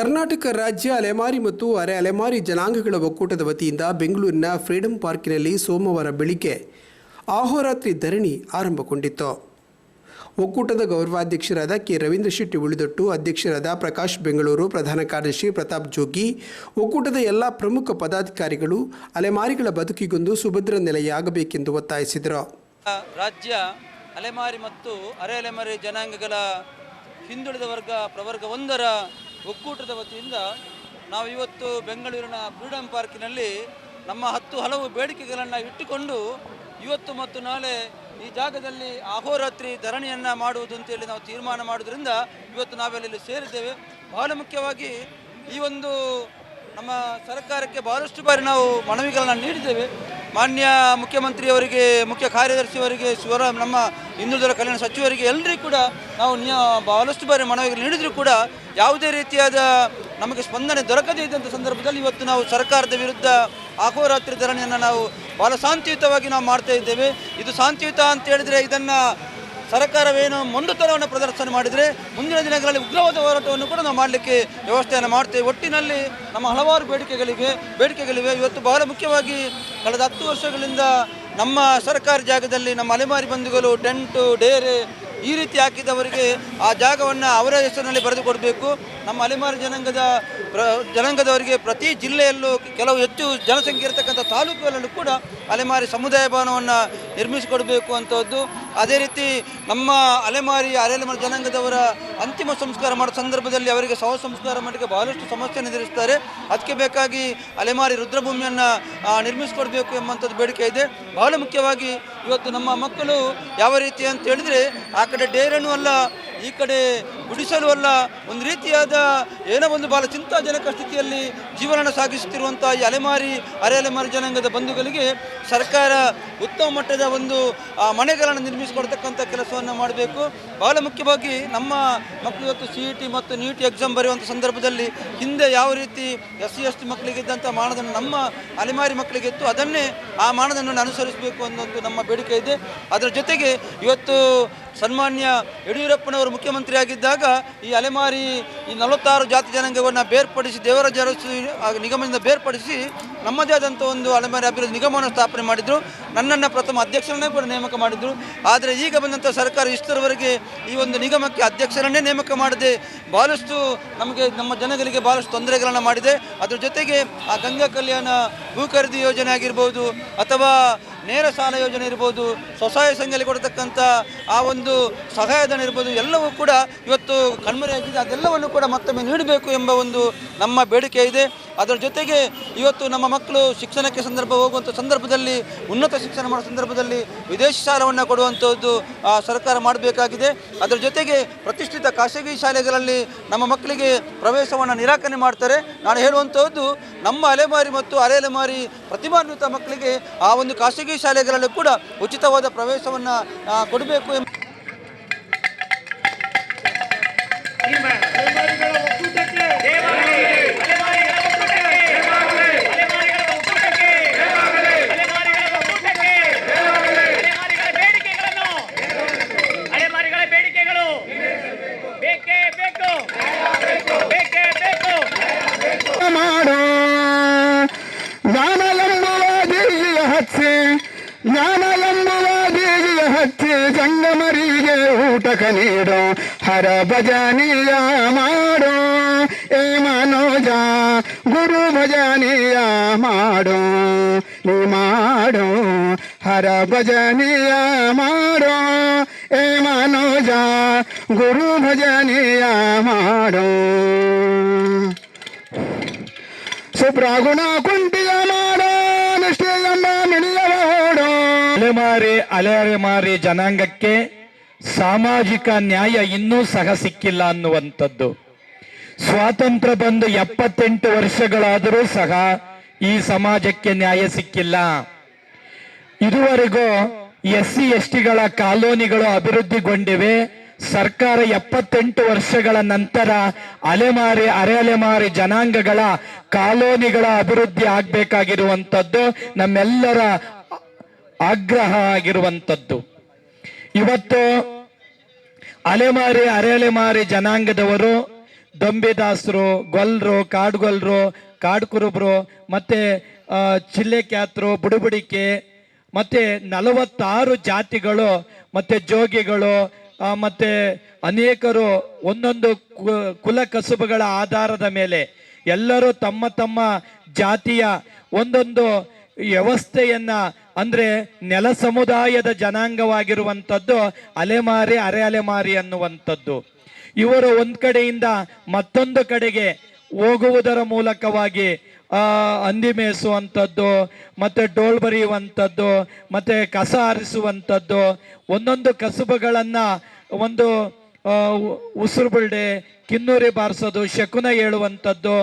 ಕರ್ನಾಟಕ ರಾಜ್ಯ ಅಲೆಮಾರಿ ಮತ್ತು ಅರೆ ಅಲೆಮಾರಿ ಜನಾಂಗಗಳ ಒಕ್ಕೂಟದ ವತಿಯಿಂದ ಬೆಂಗಳೂರಿನ ಫ್ರೀಡಂ ಪಾರ್ಕಿನಲ್ಲಿ ಸೋಮವಾರ ಬೆಳಿಗ್ಗೆ ಆಹೋರಾತ್ರಿ ಧರಣಿ ಆರಂಭಗೊಂಡಿತ್ತು. ಒಕ್ಕೂಟದ ಗೌರವಾಧ್ಯಕ್ಷರಾದ ಕೆ. ರವೀಂದ್ರ ಶೆಟ್ಟಿ ಉಳಿದೊಟ್ಟು ಅಧ್ಯಕ್ಷರಾದ ಪ್ರಕಾಶ್ ಬೆಂಗಳೂರು, ಪ್ರಧಾನ ಕಾರ್ಯದರ್ಶಿ ಪ್ರತಾಪ್ ಜೋಗಿ, ಒಕ್ಕೂಟದ ಎಲ್ಲ ಪ್ರಮುಖ ಪದಾಧಿಕಾರಿಗಳು ಅಲೆಮಾರಿಗಳ ಬದುಕಿಗೊಂದು ಸುಭದ್ರ ನೆಲೆಯಾಗಬೇಕೆಂದು ಒತ್ತಾಯಿಸಿದರು. ರಾಜ್ಯ ಅಲೆಮಾರಿ ಮತ್ತು ಅರೆ ಅಲೆಮಾರಿ ಜನಾಂಗಗಳ ಹಿಂದುಳಿದ ವರ್ಗ ಪ್ರವರ್ಗ ಒಂದರ ಒಕ್ಕೂಟದ ವತಿಯಿಂದ ನಾವು ಇವತ್ತು ಬೆಂಗಳೂರಿನ ಫ್ರೀಡಂ ಪಾರ್ಕಿನಲ್ಲಿ ನಮ್ಮ ಹತ್ತು ಹಲವು ಬೇಡಿಕೆಗಳನ್ನು ಇಟ್ಟುಕೊಂಡು ಇವತ್ತು ಮತ್ತು ನಾಳೆ ಈ ಜಾಗದಲ್ಲಿ ಅಹೋರಾತ್ರಿ ಧರಣಿಯನ್ನು ಮಾಡುವುದು ಅಂತೇಳಿ ನಾವು ತೀರ್ಮಾನ ಮಾಡೋದ್ರಿಂದ ಇವತ್ತು ನಾವೆಲ್ಲ ಸೇರಿದ್ದೇವೆ. ಬಹಳ ಮುಖ್ಯವಾಗಿ ಈ ಒಂದು ನಮ್ಮ ಸರ್ಕಾರಕ್ಕೆ ಬಹಳಷ್ಟು ಬಾರಿ ನಾವು ಮನವಿಗಳನ್ನು ನೀಡಿದ್ದೇವೆ. ಮಾನ್ಯ ಮುಖ್ಯಮಂತ್ರಿಯವರಿಗೆ, ಮುಖ್ಯ ಕಾರ್ಯದರ್ಶಿಯವರಿಗೆ ಶಿವರ ನಮ್ಮ ಹಿಂದುಳಿದ ಕಲ್ಯಾಣ ಸಚಿವರಿಗೆ ಎಲ್ಲರಿಗೂ ಕೂಡ ನಾವು ಬಹಳಷ್ಟು ಬಾರಿ ಮನವಿಗಳು ನೀಡಿದರೂ ಕೂಡ ಯಾವುದೇ ರೀತಿಯಾದ ನಮಗೆ ಸ್ಪಂದನೆ ದೊರಕದೇ ಇದ್ದಂಥ ಸಂದರ್ಭದಲ್ಲಿ ಇವತ್ತು ನಾವು ಸರ್ಕಾರದ ವಿರುದ್ಧ ಅಹೋರಾತ್ರಿ ಧರಣಿಯನ್ನು ನಾವು ಬಹಳ ಶಾಂತಿಯುತವಾಗಿ ನಾವು ಮಾಡ್ತಾ ಇದ್ದೇವೆ. ಇದು ಶಾಂತಿಯುತ ಅಂತ ಹೇಳಿದರೆ ಇದನ್ನು ಸರ್ಕಾರವೇನು ಮೊಂಡುತನವನ್ನು ಪ್ರದರ್ಶನ ಮಾಡಿದರೆ ಮುಂದಿನ ದಿನಗಳಲ್ಲಿ ಉಗ್ರವಾದ ಹೋರಾಟವನ್ನು ಕೂಡ ನಾವು ಮಾಡಲಿಕ್ಕೆ ವ್ಯವಸ್ಥೆಯನ್ನು ಮಾಡ್ತೇವೆ. ಒಟ್ಟಿನಲ್ಲಿ ನಮ್ಮ ಹಲವಾರು ಬೇಡಿಕೆಗಳಿಗೆ ಬೇಡಿಕೆಗಳಿವೆ. ಇವತ್ತು ಬಹಳ ಮುಖ್ಯವಾಗಿ ಕಳೆದ ಹತ್ತು ವರ್ಷಗಳಿಂದ ನಮ್ಮ ಸರ್ಕಾರಿ ಜಾಗದಲ್ಲಿ ನಮ್ಮ ಅಲೆಮಾರಿ ಬಂಧುಗಳು, ಟೆಂಟು, ಡೇರೆ ಈ ರೀತಿ ಹಾಕಿದವರಿಗೆ ಆ ಜಾಗವನ್ನು ಅವರ ಹೆಸರಿನಲ್ಲಿ ಬರೆದುಕೊಡಬೇಕು ನಮ್ಮ ಅಲೆಮಾರಿ ಜನಾಂಗದ ಪ್ರ, ಜನಾಂಗದವರಿಗೆ ಪ್ರತಿ ಜಿಲ್ಲೆಯಲ್ಲೂ ಕೆಲವು ಹೆಚ್ಚು ಜನಸಂಖ್ಯೆ ಇರತಕ್ಕಂಥ ತಾಲೂಕುಗಳಲ್ಲೂ ಕೂಡ ಅಲೆಮಾರಿ ಸಮುದಾಯ ಭವನವನ್ನು ನಿರ್ಮಿಸಿಕೊಡಬೇಕು ಅಂತದ್ದು. ಅದೇ ರೀತಿ ನಮ್ಮ ಅಲೆಮಾರಿ ಅಲೆಮಾರಿ ಜನಾಂಗದವರ ಅಂತಿಮ ಸಂಸ್ಕಾರ ಮಾಡೋ ಸಂದರ್ಭದಲ್ಲಿ ಅವರಿಗೆ ಸಹ ಸಂಸ್ಕಾರ ಮಾಡಲಿಕ್ಕೆ ಬಹಳಷ್ಟು ಸಮಸ್ಯೆ ಎದುರಿಸ್ತಾರೆ. ಅದಕ್ಕೆ ಬೇಕಾಗಿ ಅಲೆಮಾರಿ ರುದ್ರಭೂಮಿಯನ್ನು ನಿರ್ಮಿಸಿಕೊಡ್ಬೇಕು ಎಂಬಂಥದ್ದು ಬೇಡಿಕೆ ಇದೆ. ಬಹಳ ಮುಖ್ಯವಾಗಿ ಇವತ್ತು ನಮ್ಮ ಮಕ್ಕಳು ಯಾವ ರೀತಿ ಅಂತ ಹೇಳಿದರೆ, ಆ ಕಡೆ ಡೇರನೂ ಅಲ್ಲ, ಈ ಕಡೆ ಗುಡಿಸಲು ಅಲ್ಲ, ಒಂದು ರೀತಿಯಾದ ಏನೋ ಒಂದು ಬಹಳ ಚಿಂತಾಜನಕ ಸ್ಥಿತಿಯಲ್ಲಿ ಜೀವನ ಸಾಗಿಸುತ್ತಿರುವಂಥ ಈ ಅಲೆಮಾರಿ ಅರೆ ಅಲೆಮಾರಿ ಜನಾಂಗದ ಬಂಧುಗಳಿಗೆ ಸರ್ಕಾರ ಉತ್ತಮ ಮಟ್ಟದ ಒಂದು ಮನೆಗಳನ್ನು ನಿರ್ಮಿಸಿಕೊಡ್ತಕ್ಕಂಥ ಕೆಲಸವನ್ನು ಮಾಡಬೇಕು. ಬಹಳ ಮುಖ್ಯವಾಗಿ ನಮ್ಮ ಮಕ್ಕಳು ಇವತ್ತು ಸಿ ಇ ಟಿ ಮತ್ತು ನೀಟ್ ಎಕ್ಸಾಮ್ ಬರೆಯುವಂಥ ಸಂದರ್ಭದಲ್ಲಿ ಹಿಂದೆ ಯಾವ ರೀತಿ ಎಸ್ ಸಿ ಎಸ್ ಟಿ ಮಕ್ಕಳಿಗೆ ಇದ್ದಂಥ ಮಾನದಂಡ ನಮ್ಮ ಅಲೆಮಾರಿ ಮಕ್ಕಳಿಗೆ ಇತ್ತು ಅದನ್ನೇ ಆ ಮಾನದಂಡವನ್ನು ಅನುಸರಿಸಬೇಕು ಅನ್ನೋದು ನಮ್ಮ ಬೇಡಿಕೆ ಇದೆ. ಅದರ ಜೊತೆಗೆ ಇವತ್ತು ಸನ್ಮಾನ್ಯ ಯಡಿಯೂರಪ್ಪನವರು ಮುಖ್ಯಮಂತ್ರಿ ಆಗಿದ್ದಾಗ ಈ ಅಲೆಮಾರಿ ಈ ನಲವತ್ತಾರು ಜಾತಿ ಜನಾಂಗವನ್ನು ಬೇರ್ಪಡಿಸಿ ದೇವರಾಜ ನಿಗಮದಿಂದ ಬೇರ್ಪಡಿಸಿ ನಮ್ಮದೇ ಆದಂಥ ಒಂದು ಅಲೆಮಾರಿ ಅಭಿವೃದ್ಧಿ ನಿಗಮವನ್ನು ಸ್ಥಾಪನೆ ಮಾಡಿದರು. ನನ್ನನ್ನು ಪ್ರಥಮ ಅಧ್ಯಕ್ಷರನ್ನೇ ಕೂಡ ನೇಮಕ ಮಾಡಿದರು. ಆದರೆ ಈಗ ಬಂದಂಥ ಸರ್ಕಾರ ಇಷ್ಟರವರೆಗೆ ಈ ಒಂದು ನಿಗಮಕ್ಕೆ ಅಧ್ಯಕ್ಷರನ್ನೇ ನೇಮಕ ಮಾಡದೆ ಭಾಳಷ್ಟು ನಮಗೆ ನಮ್ಮ ಜನಗಳಿಗೆ ಭಾಳಷ್ಟು ತೊಂದರೆಗಳನ್ನು ಮಾಡಿದೆ. ಅದರ ಜೊತೆಗೆ ಆ ಗಂಗಾ ಕಲ್ಯಾಣ ಭೂ ಖರೀದಿ ಯೋಜನೆ ಆಗಿರ್ಬೋದು ಅಥವಾ ನೇರ ಸಾಲ ಯೋಜನೆ ಇರ್ಬೋದು, ಸ್ವಸಹಾಯ ಸಂಘದಲ್ಲಿ ಕೊಡತಕ್ಕಂಥ ಆ ಒಂದು ಸಹಾಯಧನ ಇರ್ಬೋದು, ಎಲ್ಲವೂ ಕೂಡ ಇವತ್ತು ಕಣ್ಮರೆಯಾಗಿದೆ. ಅದೆಲ್ಲವನ್ನು ಕೂಡ ಮತ್ತೊಮ್ಮೆ ನೀಡಬೇಕು ಎಂಬ ಒಂದು ನಮ್ಮ ಬೇಡಿಕೆ ಇದೆ. ಅದರ ಜೊತೆಗೆ ಇವತ್ತು ನಮ್ಮ ಮಕ್ಕಳು ಶಿಕ್ಷಣಕ್ಕೆ ಸಂದರ್ಭ ಹೋಗುವಂಥ ಸಂದರ್ಭದಲ್ಲಿ ಉನ್ನತ ಶಿಕ್ಷಣ ಮಾಡೋ ಸಂದರ್ಭದಲ್ಲಿ ವಿದೇಶಿ ಸಾಲವನ್ನು ಕೊಡುವಂಥದ್ದು ಸರ್ಕಾರ ಮಾಡಬೇಕಾಗಿದೆ. ಅದರ ಜೊತೆಗೆ ಪ್ರತಿಷ್ಠಿತ ಖಾಸಗಿ ಶಾಲೆಗಳಲ್ಲಿ ನಮ್ಮ ಮಕ್ಕಳಿಗೆ ಪ್ರವೇಶವನ್ನು ನಿರಾಕರಣೆ ಮಾಡ್ತಾರೆ. ನಾನು ಹೇಳುವಂಥದ್ದು, ನಮ್ಮ ಅಲೆಮಾರಿ ಮತ್ತು ಅರೆ ಅಲೆಮಾರಿ ಪ್ರತಿಭಾನ್ವಿತ ಮಕ್ಕಳಿಗೆ ಆ ಒಂದು ಖಾಸಗಿ ಶಾಲೆಗಳಲ್ಲೂ ಕೂಡ ಉಚಿತವಾದ ಪ್ರವೇಶವನ್ನು ಕೊಡಬೇಕು ಎಂಬ ನೀಡು, ಹರ ಭಜನೀಯ ಮಾಡು, ಏ ಮನೋಜ, ಗುರು ಭಜನೀಯ ಮಾಡು ನೀ ಮಾಡು, ಹರ ಭಜನೀಯ ಮಾಡು, ಏ ಮನೋಜ, ಗುರು ಭಜನೀಯ ಮಾಡು. ಸುಬ್ರಾಗುಣ ಕುಂಟಿಯ ಮಾಡು ನಿಷ್ಠೆಯನ್ನ ಮಿಡಿಯಬಹುದು ಅಲೆಮಾರಿ ಅಲೆಮಾರಿ ಜನಾಂಗಕ್ಕೆ ಸಾಮಾಜಿಕ ನ್ಯಾಯ ಇನ್ನೂ ಸಹ ಸಿಕ್ಕಿಲ್ಲ ಅನ್ನುವಂಥದ್ದು. ಸ್ವಾತಂತ್ರ್ಯ ಬಂದು ಎಪ್ಪತ್ತೆಂಟು ವರ್ಷಗಳಾದರೂ ಸಹ ಈ ಸಮಾಜಕ್ಕೆ ನ್ಯಾಯ ಸಿಕ್ಕಿಲ್ಲ. ಇದುವರೆಗೂ ಎಸ್ ಸಿ ಎಸ್ ಟಿಗಳ ಕಾಲೋನಿಗಳು ಅಭಿವೃದ್ಧಿಗೊಂಡಿವೆ. ಸರ್ಕಾರ ಎಪ್ಪತ್ತೆಂಟು ವರ್ಷಗಳ ನಂತರ ಅಲೆಮಾರಿ ಅರೆ ಅಲೆಮಾರಿ ಜನಾಂಗಗಳ ಕಾಲೋನಿಗಳ ಅಭಿವೃದ್ಧಿ ಆಗಬೇಕಾಗಿರುವಂಥದ್ದು, ನಮ್ಮೆಲ್ಲರ ಆಗ್ರಹ ಆಗಿರುವಂತದ್ದು ಇವತ್ತು ಅಲೆಮಾರಿ ಅರೆಅಲೆಮಾರಿ ಜನಾಂಗದವರು ದೊಂಬಿದಾಸರು ಗೊಲ್ರು ಕಾಡುಗೊಲ್ಲರು ಕಾಡ್ಕುರುಬ್ರು, ಮತ್ತೆ ಚಿಲ್ಲೆ ಕ್ಯಾತ್ರು ಬುಡುಬುಡಿಕೆ, ಮತ್ತೆ ನಲವತ್ತಾರು ಜಾತಿಗಳು, ಮತ್ತೆ ಜೋಗಿಗಳು ಮತ್ತೆ ಅನೇಕರು ಒಂದೊಂದು ಕುಲ ಕಸುಬುಗಳ ಆಧಾರದ ಮೇಲೆ ಎಲ್ಲರೂ ತಮ್ಮ ತಮ್ಮ ಜಾತಿಯ ಒಂದೊಂದು ವ್ಯವಸ್ಥೆಯನ್ನ ಅಂದ್ರೆ ನೆಲ ಸಮುದಾಯದ ಜನಾಂಗವಾಗಿರುವಂಥದ್ದು ಅಲೆಮಾರಿ ಅರೆ ಅಲೆಮಾರಿ ಅನ್ನುವಂಥದ್ದು. ಇವರು ಒಂದ್ ಕಡೆಯಿಂದ ಮತ್ತೊಂದು ಕಡೆಗೆ ಹೋಗುವುದರ ಮೂಲಕವಾಗಿ ಹಂದಿ ಮೇಯಿಸುವಂಥದ್ದು, ಮತ್ತೆ ಡೋಲ್ ಬರೆಯುವಂಥದ್ದು, ಮತ್ತೆ ಕಸ ಆರಿಸುವಂಥದ್ದು ಒಂದೊಂದು ಕಸುಬುಗಳನ್ನ ಒಂದು ಉಸಿರು ಬಿಲ್ಡೆ ಕಿನ್ನೂರಿ ಬಾರಿಸೋದು, ಶಕುನ ಹೇಳುವಂಥದ್ದು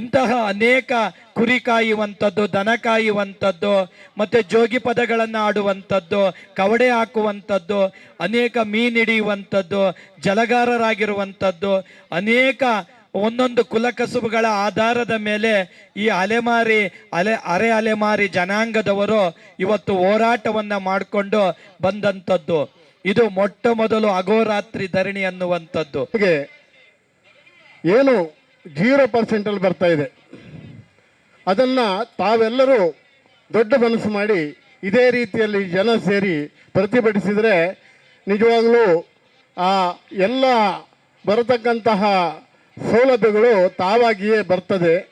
ಇಂತಹ ಅನೇಕ ಕುರಿ ಕಾಯುವಂಥದ್ದು, ದನ ಕಾಯುವಂಥದ್ದು, ಮತ್ತೆ ಜೋಗಿ ಪದಗಳನ್ನು ಆಡುವಂಥದ್ದು ಕವಡೆ ಹಾಕುವಂಥದ್ದು, ಅನೇಕ ಮೀನ್ ಹಿಡಿಯುವಂಥದ್ದು, ಜಲಗಾರರಾಗಿರುವಂಥದ್ದು, ಅನೇಕ ಒಂದೊಂದು ಕುಲಕಸುಬುಗಳ ಆಧಾರದ ಮೇಲೆ ಈ ಅಲೆಮಾರಿ, ಅಲೆ, ಅರೆ ಅಲೆಮಾರಿ ಜನಾಂಗದವರು ಇವತ್ತು ಹೋರಾಟವನ್ನು ಮಾಡಿಕೊಂಡು ಬಂದಂಥದ್ದು. ಇದು ಮೊಟ್ಟ ಮೊದಲು ಅಗೋರಾತ್ರಿ ಧರಣಿ ಅನ್ನುವಂಥದ್ದು. ಏನು ಜೀರೋ ಪರ್ಸೆಂಟಲ್ಲಿ ಬರ್ತಾ ಇದೆ. ಅದನ್ನು ತಾವೆಲ್ಲರೂ ದೊಡ್ಡ ಮನಸ್ಸು ಮಾಡಿ ಇದೇ ರೀತಿಯಲ್ಲಿ ಜನ ಸೇರಿ ಪ್ರತಿಭಟಿಸಿದರೆ ನಿಜವಾಗಲೂ ಆ ಎಲ್ಲ ಬರತಕ್ಕಂತಹ ಸೌಲಭ್ಯಗಳು ತಾವಾಗಿಯೇ ಬರ್ತದೆ.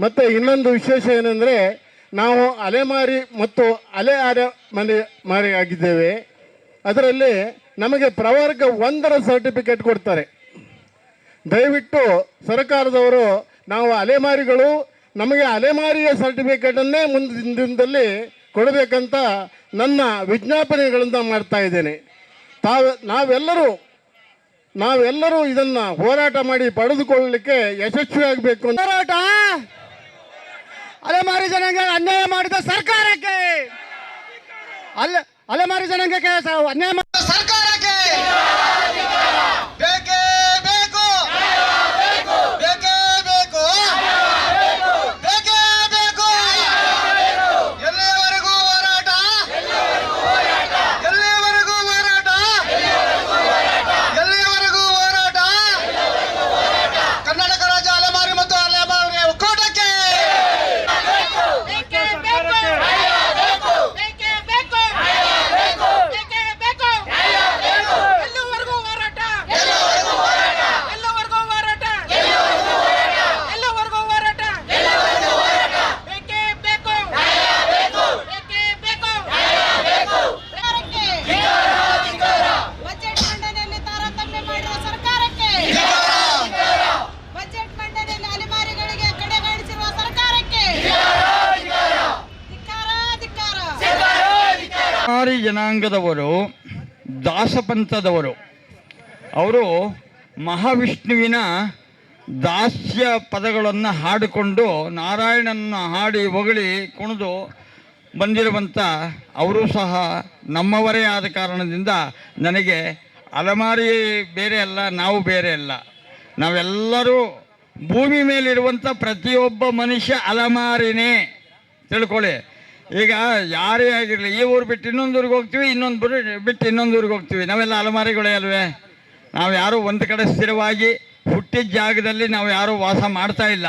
ಮತ್ತು ಇನ್ನೊಂದು ವಿಶೇಷ ಏನೆಂದರೆ ನಾವು ಅಲೆಮಾರಿ ಮತ್ತು ಅಲೆ ಅರೆ ಮನೆ ಮಾರಿ ಆಗಿದ್ದೇವೆ. ಅದರಲ್ಲಿ ನಮಗೆ ಪ್ರವರ್ಗ ಒಂದರ ಸರ್ಟಿಫಿಕೇಟ್ ಕೊಡ್ತಾರೆ. ದಯವಿಟ್ಟು ಸರ್ಕಾರದವರು, ನಾವು ಅಲೆಮಾರಿಗಳು, ನಮಗೆ ಅಲೆಮಾರಿಯ ಸರ್ಟಿಫಿಕೇಟನ್ನೇ ಮುಂದಿನ ದಿನದಲ್ಲಿ ಕೊಡಬೇಕಂತ ನನ್ನ ವಿಜ್ಞಾಪನೆಗಳನ್ನು ಮಾಡ್ತಾ ಇದ್ದೇನೆ. ತಾವು, ನಾವೆಲ್ಲರೂ ನಾವೆಲ್ಲರೂ ಇದನ್ನು ಹೋರಾಟ ಮಾಡಿ ಪಡೆದುಕೊಳ್ಳಲಿಕ್ಕೆ ಯಶಸ್ವಿಯಾಗಬೇಕು ಹೋರಾಟ! ಅಲೆಮಾರಿ ಜನಾಂಗ ಅನ್ಯಾಯ ಮಾಡಿದ ಸರ್ಕಾರಕ್ಕೆ! ಅಲ್ಲ ಅಲೆಮಾರಿ ಜನಾಂಗಕ್ಕೆ ಅನ್ಯಾಯ ಆರಿ ಜನಾಂಗದವರು, ದಾಸಪಂಥದವರು. ಅವರು ಮಹಾವಿಷ್ಣುವಿನ ದಾಸ್ಯ ಪದಗಳನ್ನು ಹಾಡಿಕೊಂಡು ನಾರಾಯಣನ ಹಾಡಿ ಹೊಗಳಿ ಕುಣಿದು ಬಂದಿರುವಂಥ ಅವರು ಸಹ ನಮ್ಮವರೇ ಆದ ಕಾರಣದಿಂದ ನನಗೆ ಅಲಮಾರಿ ಬೇರೆ ಅಲ್ಲ, ನಾವು ಬೇರೆ ಅಲ್ಲ. ನಾವೆಲ್ಲರೂ ಭೂಮಿ ಮೇಲಿರುವಂಥ ಪ್ರತಿಯೊಬ್ಬ ಮನುಷ್ಯ ಅಲಮಾರಿನೇ. ತಿಳ್ಕೊಳ್ಳಿ ಈಗ ಯಾರೇ ಆಗಿರಲಿ, ಈ ಊರು ಬಿಟ್ಟು ಇನ್ನೊಂದು ಊರಿಗೆ ಹೋಗ್ತೀವಿ, ಇನ್ನೊಂದು ಬಿಟ್ಟು ಇನ್ನೊಂದು ಊರಿಗೆ ಹೋಗ್ತೀವಿ. ನಾವೆಲ್ಲ ಅಲಮಾರಿಗಳೇ ಅಲ್ವೇ? ನಾವು ಯಾರೂ ಒಂದು ಕಡೆ ಸ್ಥಿರವಾಗಿ ಹುಟ್ಟಿದ ಜಾಗದಲ್ಲಿ ನಾವು ಯಾರೂ ವಾಸ ಮಾಡ್ತಾ ಇಲ್ಲ.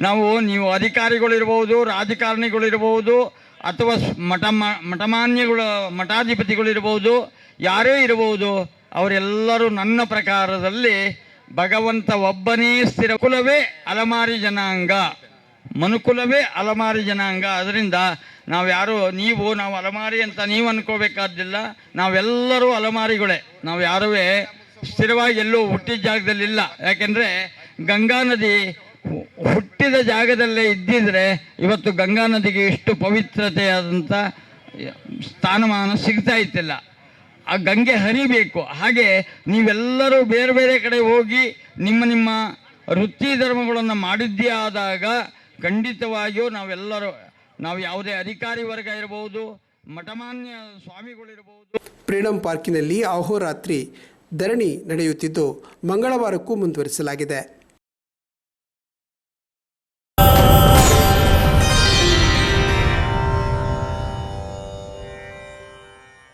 ನಾವು, ನೀವು ಅಧಿಕಾರಿಗಳಿರ್ಬೋದು ರಾಜಕಾರಣಿಗಳಿರ್ಬೋದು ಅಥವಾ ಮಠ ಮಠಮಾನ್ಯಗಳು ಮಠಾಧಿಪತಿಗಳಿರ್ಬೋದು ಯಾರೇ ಇರಬಹುದು ಅವರೆಲ್ಲರೂ ನನ್ನ ಪ್ರಕಾರದಲ್ಲಿ ಭಗವಂತ ಒಬ್ಬನೇ ಸ್ಥಿರ ಕುಲವೇ ಅಲಮಾರಿ ಜನಾಂಗ. ಮನುಕುಲವೇ ಅಲಮಾರಿ ಜನಾಂಗ. ಅದರಿಂದ ನಾವು ಯಾರು, ನೀವು ನಾವು ಅಲಮಾರಿ ಅಂತ ನೀವು ಅನ್ಕೋಬೇಕಾದ್ದಿಲ್ಲ. ನಾವೆಲ್ಲರೂ ಅಲಮಾರಿಗಳೇ. ನಾವು ಯಾರುವೇ ಸ್ಥಿರವಾಗಿ ಎಲ್ಲೂ ಹುಟ್ಟಿದ ಜಾಗದಲ್ಲಿಲ್ಲ. ಯಾಕೆಂದರೆ ಗಂಗಾ ನದಿ ಹುಟ್ಟಿದ ಜಾಗದಲ್ಲೇ ಇದ್ದಿದ್ರೆ ಇವತ್ತು ಗಂಗಾ ನದಿಗೆ ಇಷ್ಟು ಪವಿತ್ರತೆಯಾದಂಥ ಸ್ಥಾನಮಾನ ಸಿಗ್ತಾ ಇತ್ತಿಲ್ಲ ಆ ಗಂಗೆ ಹರಿಬೇಕು. ಹಾಗೆ ನೀವೆಲ್ಲರೂ ಬೇರೆ ಬೇರೆ ಕಡೆ ಹೋಗಿ ನಿಮ್ಮ ನಿಮ್ಮ ವೃತ್ತಿ ಧರ್ಮಗಳನ್ನು ಮಾಡಿದ್ದೇ ಆದಾಗ ಖಂಡಿತವಾಗಿಯೂ ನಾವೆಲ್ಲರೂ, ನಾವು ಯಾವುದೇ ಅಧಿಕಾರಿ ವರ್ಗ ಇರಬಹುದು ಮಠಮಾನ್ಯ ಸ್ವಾಮಿಗಳಿರಬಹುದು ಫ್ರೀಡಂ ಪಾರ್ಕಿನಲ್ಲಿ ಅಹೋರಾತ್ರಿ ಧರಣಿ ನಡೆಯುತ್ತಿದ್ದು, ಮಂಗಳವಾರಕ್ಕೂ ಮುಂದುವರಿಸಲಾಗಿದೆ.